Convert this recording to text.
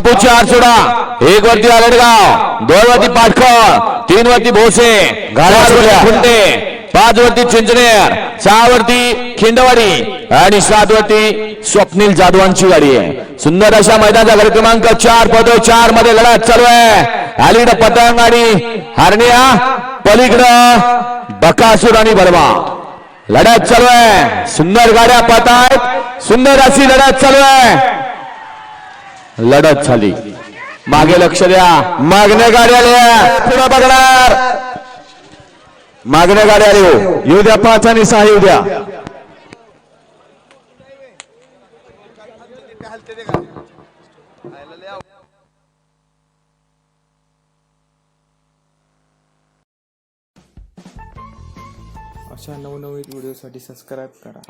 बापूची चार एक वरती आलडगाव दोन वरती पाटखळ. तीन वरती भोसे. चार पाच वरती चिंचनेर सहा वरती खिंडवाडी. आणि सात वरती स्वप्नील जाधवांची गाडी आहे. सुंदर अशा मैदानाचा घर क्रमांक चार पदो चारमध्ये लढत चालू आहे. अलीकडे पतंग आणि हरण्या. पलीकडं बकासूर आणि बर्मा लढत चालू आहे. सुंदर गाड्या पाहत आहेत सुंदर अशी लढत चालू आहे. लढत झाली. मागे लक्ष द्या. मागण्या गाडी आल्या पुढे बघणार. मागण्या गाड्या आल्या येऊ द्या पाच आणि सहा येऊ द्या. अशा नवनवीन व्हिडिओसाठी सबस्क्राईब करा.